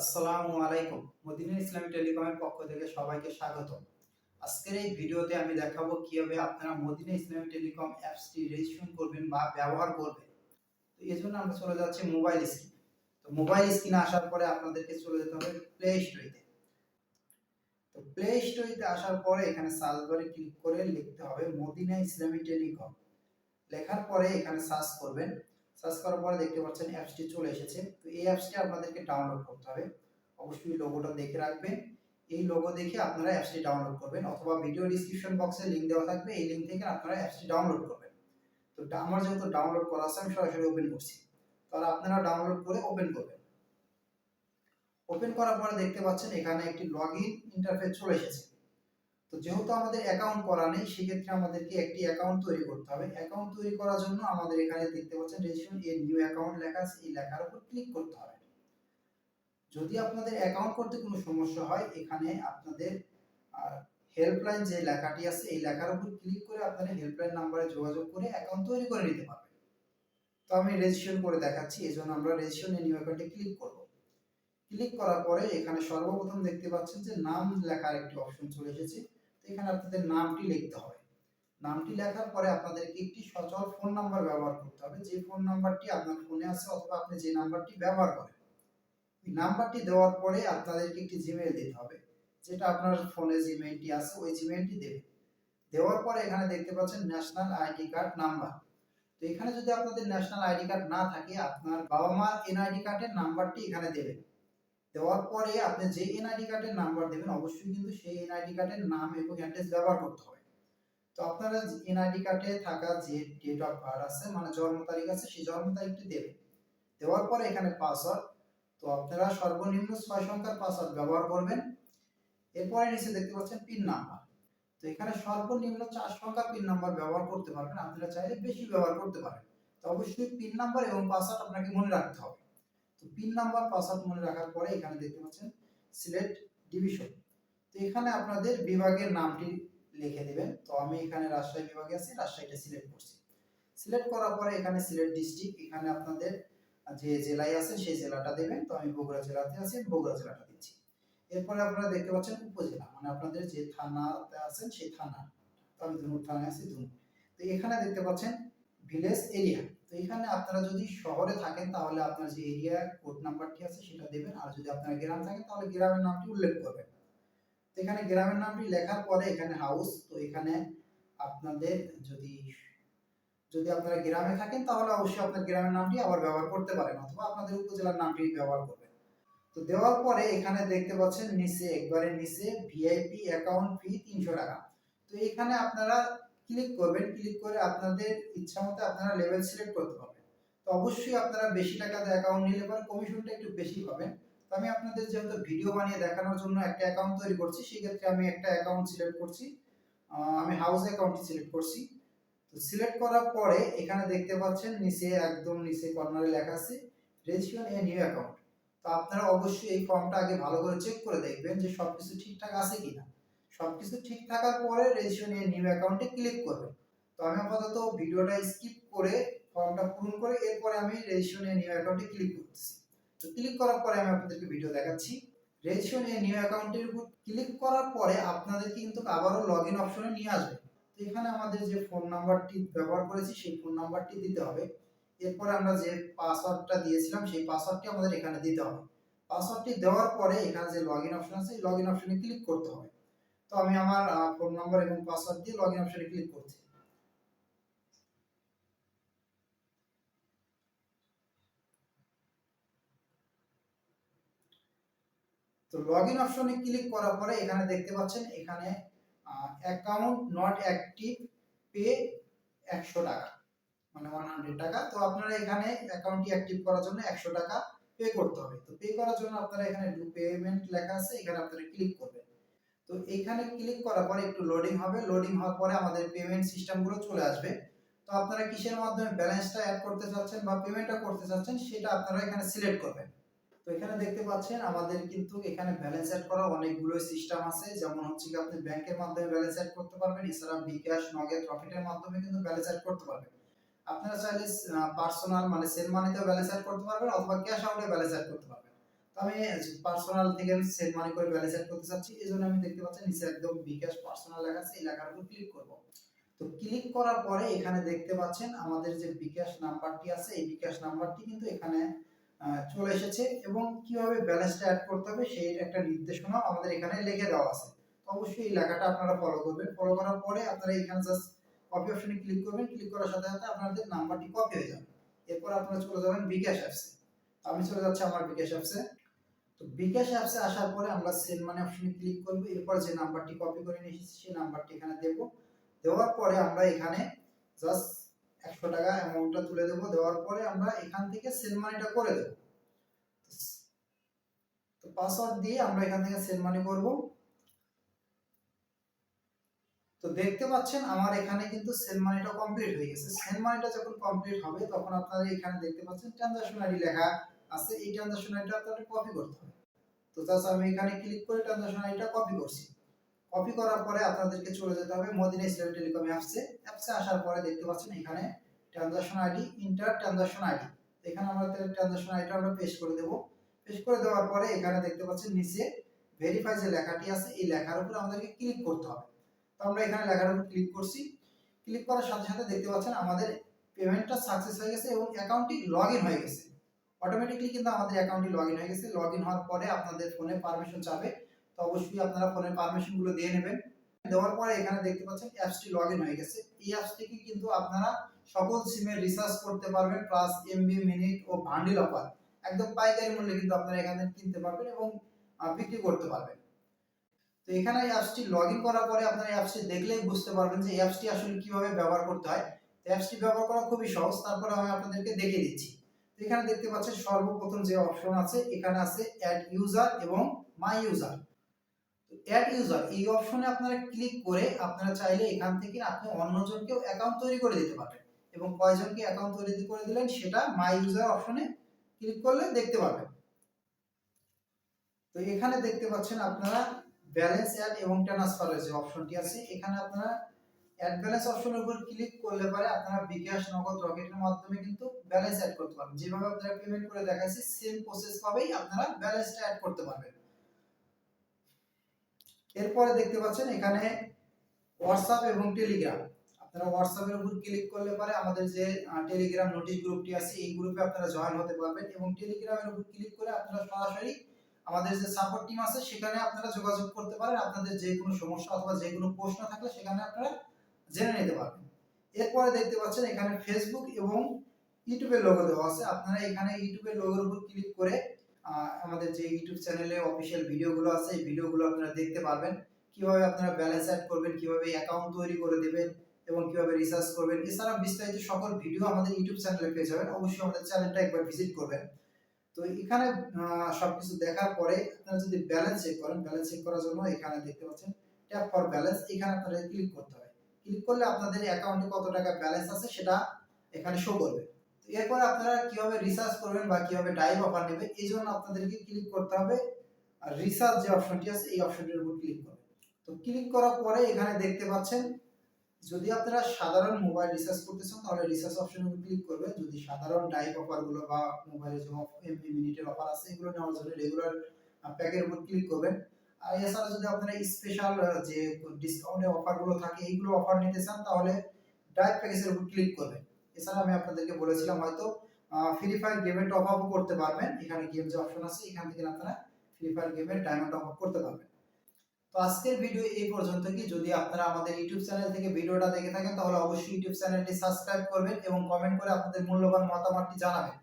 আসসালামু আলাইকুম। মদিনা টেলিকমের পক্ষ থেকে সবাইকে স্বাগত। আজকের এই ভিডিওতে আমি দেখাবো কীভাবে আপনারা মদিনা টেলিকম অ্যাপসটি রেজিস্ট্রেশন করবেন বা ব্যবহার করবেন। তো এই জন্য আমরা চলে যাচ্ছি মোবাইল স্ক্রিন। তো মোবাইল স্ক্রিনে আসার পরে আপনাদেরকে চলে যেতে হবে প্লে স্টোরিতে তো প্লে স্টোরিতে আসার পরে এখানে সার্চ বারে ক্লিক করে লিখতে হবে মদিনা ইসলামী টেলিকম। লেখার পরে এখানে সার্চ করবেন। সার্চ করার পরে দেখতে পাচ্ছেন অ্যাপসটি চলে এসেছে। তো এই অ্যাপসটি আপনাদেরকে ডাউনলোড করতে হবে। অবশ্যই লোগোটা দেখে রাখবেন। এই লোগো দেখে আপনারা অ্যাপসটি ডাউনলোড করবেন অথবা ভিডিও ডিসক্রিপশন বক্সে লিঙ্ক দেওয়া থাকবে। এই লিঙ্ক থেকে আপনারা অ্যাপসটি ডাউনলোড করবেন। তো আমার যেহেতু ডাউনলোড করা আছে, আমি সরাসরি ওপেন করছি। তাহলে আপনারা ডাউনলোড করে ওপেন করবেন। ওপেন করার পরে দেখতে পাচ্ছেন এখানে একটি লগ ইন ইন্টারফেস চলে এসেছে। তো যেহেতু আমাদের অ্যাকাউন্ট করা নেই, সেক্ষেত্রে আমাদেরকে একটি অ্যাকাউন্ট তৈরি করতে হবে। অ্যাকাউন্ট তৈরি করার জন্য আমাদের এখানে দেখতে পাচ্ছেন রেজিস্ট্রেশন এ নিউ অ্যাকাউন্ট লেখা আছে, এই লেখার উপর ক্লিক করতে হবে। যদি আপনাদের অ্যাকাউন্ট করতে কোনো সমস্যা হয়, এখানে আপনাদের হেল্পলাইন যে লেখাটি আছে, এই লেখার উপর ক্লিক করে আপনারা হেল্পলাইন নাম্বারে যোগাযোগ করে অ্যাকাউন্ট তৈরি করে নিতে পারবেন। তো আমি রেজিস্ট্রেশন করে দেখাচ্ছি এই জন্য আমরা রেজিস্ট্রেশন নিউ অ্যাকাউন্টে ক্লিক করব। ক্লিক করার পরে এখানে সর্বপ্রথম দেখতে পাচ্ছেন যে নাম লেখার একটি অপশন চলে এসেছে। এখানে আপনাদের নামটি লিখতে হবে। নামটি লেখার পরে আপনাদেরকে একটি সচল ফোন নাম্বার ব্যবহার করতে হবে। যে ফোন নাম্বারটি আপনার ফোনে আছে অথবা আপনি যে নাম্বারটি ব্যবহার করেন। এই নাম্বারটি দেওয়ার পরে আপনাদেরকে একটি জিমেইল দিতে হবে। যেটা আপনার ফোনে জিমেইলটি আছে, ওই জিমেইলটি দেবেন দেওয়ার পরে এখানে দেখতে পাচ্ছেন ন্যাশনাল আইডি কার্ড নাম্বার তো এখানে যদি আপনাদের ন্যাশনাল আইডি কার্ড না থাকে, আপনার বাবা মার এনআইডি কার্ডের নাম্বারটি এখানে দেবেন দেওয়ার পরে আপনি যে এনআইডি কার্ডের নাম্বার দেবেন, অবশ্যই কিন্তু সেই এনআইডি কার্ডের নাম এবং অ্যাড্রেস ব্যবহার করতে হবে। তো আপনারা এনআইডি কার্ডে থাকা যে ডেট অফ বার্থ আছে মানে জন্ম তারিখ আছে, সেই জন্ম তারিখটি দেবেন। দেওয়ার পরে এখানে পাসওয়ার্ড তো আপনারা সর্বনিম্ন ছয় সংখ্যার পাসওয়ার্ড ব্যবহার করবেন। এরপরে নিচে দেখতে পাচ্ছেন পিন নাম্বার তো এখানে সর্বনিম্ন চার সংখ্যার পিন নাম্বার ব্যবহার করতে পারবেন, আপনারা চাইলে বেশি ব্যবহার করতে পারেন। তো অবশ্যই পিন নাম্বার এবং পাসওয়ার্ড আপনাকে মনে রাখতে হবে। তো পিন নাম্বার পাসওয়ার্ড মনে রাখার পরে এখানে দেখতে পাচ্ছেন সিলেক্ট ডিভিশন তো এখানে আপনাদের বিভাগের নামটি লিখে দিবেন। তো আমি এখানে রাজশাহী বিভাগে আছি রাজশাহীটা সিলেক্ট করছি। সিলেক্ট করার পরে এখানে সিলেক্ট ডিস্ট্রিক্ট এখানে আপনাদের যে জেলায় আছে সেই জেলাটা দেবেন। তো আমি বগুড়া জেলাতে আছি বগুড়া জেলাটা দিচ্ছি। এরপরে আপনারা দেখতে পাচ্ছেন উপজেলা মানে আপনাদের যে থানাতে আছেন সেই থানা। তো আমি ধুনুর থানায় আছি ধুনুর তো এখানে দেখতে পাচ্ছেন ভিলেজ এরিয়া তো এখানে আপনারা যদি শহরে থাকেন, তাহলে আপনার যে এরিয়া কোড নাম্বারটি আছে সেটা দেবেন। আর যদি আপনারা গ্রাম থাকেন তাহলে গ্রামের নামটি উল্লেখ করবেন। তো এখানে গ্রামের নামটি লেখার পরে এখানে হাউস তো এখানে আপনাদের যদি যদি আপনারা গ্রামে থাকেন, তাহলে অবশ্যই আপনার গ্রামের নামটি আবার ব্যবহার করতে পারেন, অথবা আপনাদের উপজেলার নামটি ব্যবহার করবেন। তো দেওয়ার পরে এখানে দেখতে পাচ্ছেন নিচে, একবারে নিচে ভিআইপি অ্যাকাউন্ট ফি তিনশো টাকা। তো এখানে আপনারা ক্লিক করবেন ক্লিক করে আপনাদের ইচ্ছা মতো আপনারা লেভেল সিলেক্ট করতে পারবেন। তো অবশ্যই আপনারা বেশি টাকাতে অ্যাকাউন্ট নিলে পরে কমিশনটা একটু বেশি পাবেন। তো আমি আপনাদের যেহেতু ভিডিও বানিয়ে দেখানোর জন্য একটা অ্যাকাউন্ট তৈরি করছি, সেই ক্ষেত্রে আমি একটা অ্যাকাউন্ট সিলেক্ট করছি। আমি হাউস অ্যাকাউন্টটি সিলেক্ট করছি। তো সিলেক্ট করার পরে এখানে দেখতে পাচ্ছেন, নিচে একদম নিচে কর্নারে লেখা আছে রেজিস্ট্রেশন এ নিউ অ্যাকাউন্ট তো আপনারা অবশ্যই এই ফর্মটা আগে ভালো করে চেক করে দেখবেন যে সবকিছু ঠিকঠাক আছে কিনা। সবকিছু ঠিক থাকার পরে রেজিস্ট্রেশন এ নিউ অ্যাকাউন্টে ক্লিক করবে। তো আমি আপাতত ভিডিওটা স্কিপ করে ফর্মটা পূরণ করে এরপরে আমি রেজিস্ট্রেশন এ নিউ অ্যাকাউন্টে ক্লিক করতেছি। তো ক্লিক করার পরে আমি আপনাদেরকে ভিডিও দেখাচ্ছি। রেজিস্ট্রেশন এ নিউ অ্যাকাউন্টের উপর ক্লিক করার পরে আপনাদেরকে কিন্তু আবারও লগ ইন অপশনে নিয়ে আসবে। তো এখানে আমাদের যে ফোন নাম্বারটি ব্যবহার করেছি, সেই ফোন নাম্বারটি দিতে হবে। এরপরে আমরা যে পাসওয়ার্ডটা দিয়েছিলাম, সেই পাসওয়ার্ডটি আমাদের এখানে দিতে হবে। পাসওয়ার্ডটি দেওয়ার পরে এখানে যে লগ ইন অপশন আছে লগ ইন অপশনে ক্লিক করতে হবে। তো আমি আমার ফোন নাম্বার এবং পাসওয়ার্ড দিয়ে লগ ইন অপশনে ক্লিক করছি। তো লগ ইন অপশনে ক্লিক করার পরে এখানে দেখতে পাচ্ছেন, এখানে অ্যাকাউন্ট নট অ্যাক্টিভ পে একশো টাকা মানে ওয়ান হান্ড্রেড টাকা। তো আপনারা এখানে অ্যাকাউন্টটি অ্যাক্টিভ করার জন্য একশো টাকা পে করতে হবে। তো পে করার জন্য আপনারা এখানে পেমেন্ট লেখা আছে, এখানে আপনারা ক্লিক করবেন। তো এখানে ক্লিক করার পরে একটু লোডিং হবে লোডিং হওয়ার পরে আমাদের পেমেন্ট সিস্টেমগুলো চলে আসবে। তো আপনারা কিসের মাধ্যমে ব্যালেন্সটা অ্যাড করতে চাচ্ছেন বা পেমেন্টটা করতে চাচ্ছেন সেটা আপনারা এখানে সিলেক্ট করবেন। তো এখানে দেখতে পাচ্ছেন আমাদের কিন্তু এখানে ব্যালেন্স অ্যাড করা অনেকগুলো সিস্টেম আছে। যেমন হচ্ছে কি, আপনি ব্যাংকের মাধ্যমে ব্যালেন্স অ্যাড করতে পারবেন, এছাড়া বিকাশ নগদ প্রফিটের মাধ্যমে কিন্তু ব্যালেন্স অ্যাড করতে পারবেন। আপনারা চাইলে পার্সোনাল মানে সেল মানিতেও ব্যালেন্স অ্যাড করতে পারবেন, অথবা ক্যাশ আউটে ব্যালেন্স অ্যাড করতে পারবেন। আমি পার্সোনাল থেকে সেন্ড মানি করে ব্যালেন্স অ্যাড করতে চাচ্ছি এই জন্য আমি দেখতে পাচ্ছি নিচে একদম বিকাশ পার্সোনাল লেখা আছে, এই লেখার উপর ক্লিক করব। তো ক্লিক করার পরে এখানে দেখতে পাচ্ছেন আমাদের যে বিকাশ নাম্বারটি আছে, এই বিকাশ নাম্বারটি কিন্তু এখানে চলে এসেছে এবং কীভাবে ব্যালেন্সটা অ্যাড করতে হবে সেই একটা নির্দেশনা আমাদের এখানে লিখে দেওয়া আছে। অবশ্যই এই লেখাটা আপনারা ফলো করবেন। ফলো করার পরে আপনারা এখানে জাস্ট কপি অপশনে ক্লিক করবেন। ক্লিক করার সাথে সাথে আপনাদের নাম্বারটি কপি হয়ে যাবে। এরপর আপনারা চলে যাবেন বিকাশ অ্যাপসে আমি চলে যাচ্ছি আমার বিকাশ অ্যাপসে তো বিকাশ অ্যাপসে আসার পরে আমরা সেন্ড মানি অপশনে ক্লিক করব, এরপর যে নাম্বারটি কপি করে নিয়ে এসেছি, সেই নাম্বারটি এখানে দেব। দেওয়ার পরে আমরা এখানে জাস্ট একশো টাকা অ্যামাউন্টটা তুলে দেবো। দেওয়ার পরে আমরা এখান থেকে সেন্ড মানিটা করে দেবো। তো পাসওয়ার্ড দিয়ে আমরা এখান থেকে সেন্ড মানি করব। তো দেখতে পাচ্ছেন আমার এখানে কিন্তু সেন্ড মানিটা কমপ্লিট হয়ে গেছে। সেন্ড মানিটা যখন কমপ্লিট হবে, তখন আপনারা এখানে দেখতে পাচ্ছেন ট্রানজাকশন আইডি লেখা আছে এই ট্রানজাকশন আইডিটা আপনাদের কপি করতে হবে। তো জাস্ট আমি এখানে ক্লিক করে ট্রানজাকশন আইডিটা কপি করছি। কপি করার পরে আপনাদেরকে চলে যেতে হবে, মদিনা ইসলামী টেলিকম অ্যাপসে। অ্যাপসে আসার পরে দেখতে পাচ্ছেন এখানে transaction ID enter transaction ID. এখানে আমরা তাহলে ট্রানজাকশন আইডিটা আমরা পেস্ট করে দেবো। পেস্ট করে দেওয়ার পরে এখানে দেখতে পাচ্ছেন নিচে ভেরিফাই যে লেখাটি আছে, এই লেখার উপর আমাদেরকে ক্লিক করতে হবে। তো আমরা এখানে লেখার উপর ক্লিক করছি। ক্লিক করার সাথে সাথে দেখতে পাচ্ছেন আমাদের পেমেন্টটা সাকসেস হয়ে গেছে এবং অ্যাকাউন্টটি লগ হয়ে গেছে। অটোমেটিকলি কিন্তু আমাদের অ্যাকাউন্টটি লগ ইন হয়ে গেছে। লগ ইন হওয়ার পরে আপনাদের ফোনে পারমিশন চাবে। তো অবশ্যই আপনারা ফোনের পারমিশনগুলো দিয়ে নেবেন। দেওয়ার পরে এখানে দেখতে পাচ্ছেন অ্যাপসটি লগ ইন হয়ে গেছে। এই অ্যাপস থেকে কিন্তু আপনারা সকল সিমের রিচার্জ করতে পারবেন প্লাস এমবি মিনিট ও বান্ডিল অফার একদম পাইকারি মূল্যে কিন্তু আপনারা এখানে কিনতে পারবেন এবং বিক্রি করতে পারবেন। তো এখানে এই অ্যাপসটি লগ ইন করার পরে আপনারা অ্যাপসটি দেখলেই বুঝতে পারবেন যে অ্যাপসটি আসলে কীভাবে ব্যবহার করতে হয়। অ্যাপসটি ব্যবহার করা খুবই সহজ। তারপরে আমি আপনাদেরকে দেখিয়ে দিচ্ছি। এখানে দেখতে পাচ্ছেন সর্বপ্রথম যে অপশন আছে, এখানে আছে অ্যাড ইউজার এবং মাই ইউজার অ্যাড ইউজার এই অপশনে আপনারা ক্লিক করে আপনারা চাইলে এখান থেকে আপনি অন্যজনকেও অ্যাকাউন্ট তৈরি করে দিতে পারবেন এবং কয়জনকে অ্যাকাউন্ট তৈরি করে দিলেন সেটা মাই ইউজার অপশনে ক্লিক করলে দেখতে পাবেন তো এখানে দেখতে পাচ্ছেন আপনারা ব্যালেন্স অ্যাড এবং ট্রান্সফারের যে অপশনটি আছে, এখানে আপনারা অ্যাড ব্যালেন্স অপশনের উপর ক্লিক করলে পরে আপনারা বিকাশ নগদ রকেটের মাধ্যমে কিন্তু ব্যালেন্স অ্যাড করতে পারবেন। যেভাবে আপনারা পেমেন্ট করে দেখাচ্ছি সেম প্রসেস ভাবেই আপনারা ব্যালেন্সটা অ্যাড করতে পারবেন। এরপরে দেখতে পাচ্ছেন এখানে হোয়াটসঅ্যাপ এবং টেলিগ্রাম আপনারা হোয়াটসঅ্যাপের উপর ক্লিক করলে পরে আমাদের যে টেলিগ্রাম নোটিশ গ্রুপটি আছে, এই গ্রুপে আপনারা জয়েন হতে পারবেন এবং টেলিগ্রামের উপর ক্লিক করে আপনারা সরাসরি আমাদের যে সাপোর্ট টিম আছে, সেখানে আপনারা যোগাযোগ করতে পারেন। আপনাদের যে কোনো সমস্যা অথবা যে কোনো প্রশ্ন থাকলে সেখানে আপনারা জেনে নিতে পারবেন। এরপরে দেখতে পাচ্ছেন এখানে ফেসবুক এবং ইউটিউবের লোগো দেওয়া আছে। আপনারা এখানে ইউটিউবের লোগোর উপর ক্লিক করে আমাদের যে ইউটিউব চ্যানেলে অফিসিয়াল ভিডিওগুলো আছে, এই ভিডিওগুলো আপনারা দেখতে পারবেন। কীভাবে আপনারা ব্যালেন্স অ্যাড করবেন, কীভাবে অ্যাকাউন্ট তৈরি করে দেবেন এবং কীভাবে রিসার্চ করবেন এছাড়া বিস্তারিত সকল ভিডিও আমাদের ইউটিউব চ্যানেলে পেয়ে যাবেন। অবশ্যই আমাদের চ্যানেলটা একবার ভিজিট করবেন। তো এখানে সবকিছু দেখার পরে আপনারা যদি ব্যালেন্স চেক করেন ব্যালেন্স চেক করার জন্য এখানে দেখতে পাচ্ছেন ট্যাপ ফর ব্যালেন্স এখানে আপনারা ক্লিক করতে হবে। ক্লিক করলে আপনাদের অ্যাকাউন্টে কত টাকা ব্যালেন্স আছে সেটা এখানে শো করবে। এরপর আপনারা কীভাবে রিসার্চ করবেন বা কীভাবে ডাইভ অফার নেবেন, এই জন্য আপনাদেরকে ক্লিক করতে হবে। আর রিসার্চ যে অপশনটি আছে, এই অপশনটির উপর ক্লিক করবেন। তো ক্লিক করার পরে এখানে দেখতে পাচ্ছেন, যদি আপনারা সাধারণ মোবাইল রিসার্চ করতে চান, তাহলে রিসার্চ অপশনের উপর ক্লিক করবেন। যদি সাধারণ ডাইভ অফারগুলো বা মোবাইলে যে এমবি মিনিটের অফার আছে, এগুলো নেওয়ার জন্য রেগুলার প্যাকের উপর ক্লিক করবেন। আর এছাড়া যদি আপনারা স্পেশাল যে ডিসকাউন্টের অফারগুলো থাকে, এইগুলো অফার নিতে চান, তাহলে ডাইভ প্যাকেজের উপর ক্লিক করবেন। এছাড়া আমি আপনাদেরকে বলেছিলাম হয়তো ফ্রি ফায়ার গেমের টপ আপও করতে পারবেন। এখানে গেম যে অপশন আছে, এখান থেকে আপনারা ফ্রি ফায়ার গেমের ডায়মন্ড টপ আপ করতে পারবেন। তো আজকের ভিডিও এই পর্যন্ত কি যদি আপনারা আমাদের ইউটিউব চ্যানেল থেকে ভিডিওটা দেখে থাকেন, তাহলে অবশ্যই ইউটিউব চ্যানেলটি সাবস্ক্রাইব করবেন এবং কমেন্ট করে আপনাদের মূল্যবান মতামতটি জানাবেন।